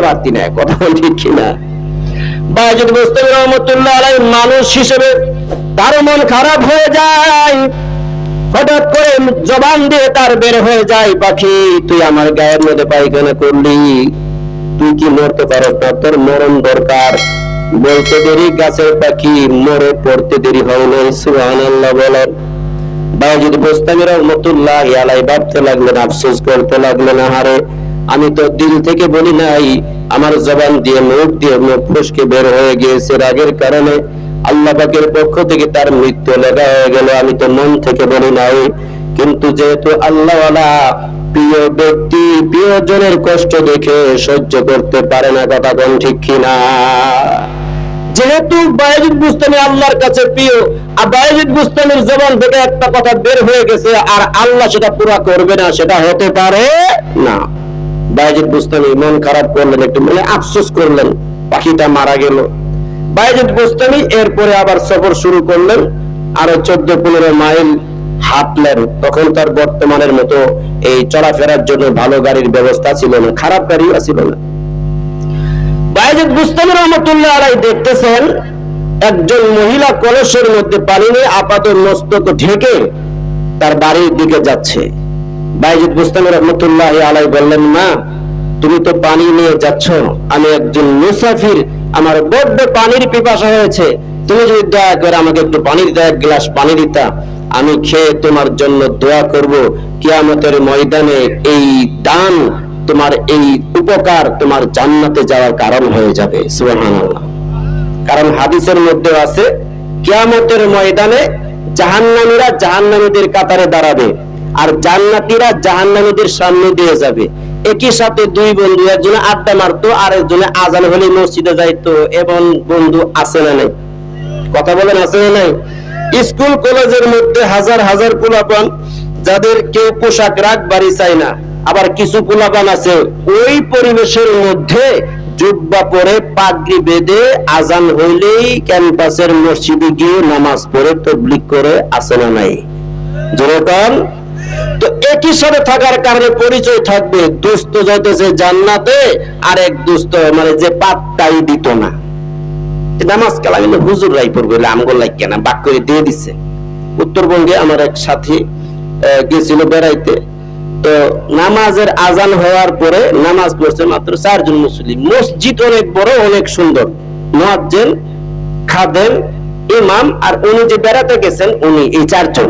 পারতি না কথা ঠিক কিনা? মানুষ হিসেবে তার মন খারাপ হয়ে যায়। হঠাৎ করে জবান দিয়ে তার বের হয়ে যায়, পাখি, তুই আমার গায়ের মধ্যে পায়খানা করলি। তুই কি মরতে পারো না? তোর মরণ দরকার। বলতে দেরি, গাছের পাখি মরে পড়তে দেরি হয় নাই, সুবহানাল্লাহ বলেন। বাজিদ মুস্তামি রহমতুল্লাহ আলাই, ভাবতে লাগলেন, আফসোস করতে লাগলেন, আহারে। আমি তো দিল থেকে বলি নাই, আমার জবান দিয়ে, মুখ দিয়ে, মুখ ফুসকে বের হয়ে গিয়েছে রাগের কারণে। আল্লাহ পাকের পক্ষ থেকে তার মৃত্যু লেখা হয়ে গেল, আমি তো মন থেকে বলি নাই। কিন্তু যেহেতু আল্লাহওয়ালা প্রিয় ব্যক্তি, প্রিয়জনের কষ্ট দেখে সহ্য করতে পারে না, কথা কোন ঠিক কিনা? যেহেতু বায়াজিদ বুস্তানি আল্লাহর কাছে প্রিয়, আর বায়াজিদ বুস্তানির জবান থেকে একটা কথা বের হয়ে গেছে, আর আল্লাহ সেটা পুরা করবে না, সেটা হতে পারে না। বায়াজিদ বুস্তানি মন খারাপ করলেন একটু, মনে আফসোস করলেন, পাখিটা মারা গেল। বায়াজিদ বুস্তানি এরপরে আবার সফর শুরু করলেন, আরও চোদ্দ পনেরো মাইল হাঁটলেন। তখন তার বর্তমানের মতো এই চলাফেরার জন্য ভালো গাড়ির ব্যবস্থা ছিল না, খারাপ ছিল না। বাইজিদ বুস্তামি রহমতুল্লাহ আলাই দেখতেছেন, একজন মহিলা কলসের মধ্যে পানি নিয়ে আপাত মস্তক ঢেকে তার বাড়ির দিকে যাচ্ছে। বাইজিদ বুস্তামি রহমতুল্লাহ আলাই বললেন, মা, তুমি তো পানি নিয়ে যাচ্ছ। আমি একজন মুসাফির। আমার বড্ড পানির পিপাসা হয়েছে। তুমি যদি দয়া করে আমাকে একটু পানির দেয় গ্লাস পানি দিতা, আমি খেয়ে তোমার জন্য দোয়া করব। কিয়ামতের ময়দানে এই দান তোমার এই উপকার তোমার জান্নাতে যাওয়ার কারণ হয়ে যাবে। সুবহানাল্লাহ। কারণ হাদিসের মধ্যে আছে, কিয়ামতের ময়দানে জাহান্নামীরা জাহান্নামীদের কাতারে দাঁড়াবে। আর জান্নাতীরা জাহান্নামীদের সামনে দিয়ে যাবে। একই সাথে দুই বন্ধু, একজনে আড্ডা মারতো আর একজনে আজান হলে মসজিদে যাইতো, এবং বন্ধু আছে না নাই? কথা বলেন, আছে না নাই? স্কুল, কলেজের মধ্যে হাজার হাজার পোলাপান, যাদের কেউ পোশাক রাখ বাড়ি চায় না, আবার কিছু পোলাপান আছে, ওই পরিবেশের মধ্যে জুব্বা পরে পাগড়ি বেঁধে আজান হইলেই ক্যাম্পাসের মসজিদে গিয়ে নামাজ পড়ে তবলিক করে আসে না নাই? যেরকম তো একই সাথে থাকার কারণে পরিচয় থাকবে, দুস্থ যাইতেছে জান্নাতে আর এক দুস্থ মানে যে পাত্তাই দিত না। নামাজ কালাম কিন্তু হুজুর রাই পড়বে আমগোল লাগে না, বাক করে দিয়ে দিছে। উত্তরবঙ্গে আমার এক সাথী গেছিল বেড়াইতে। তো নামাজের আজান হওয়ার পরে নামাজ পড়ছে মাত্র চারজন মুসলিম। মসজিদ অনেক বড়, অনেক সুন্দর। মুয়াজ্জিন, খাদেম, ইমাম, আর উনি যে বেড়াতে গেছেন, উনি এই চারজন।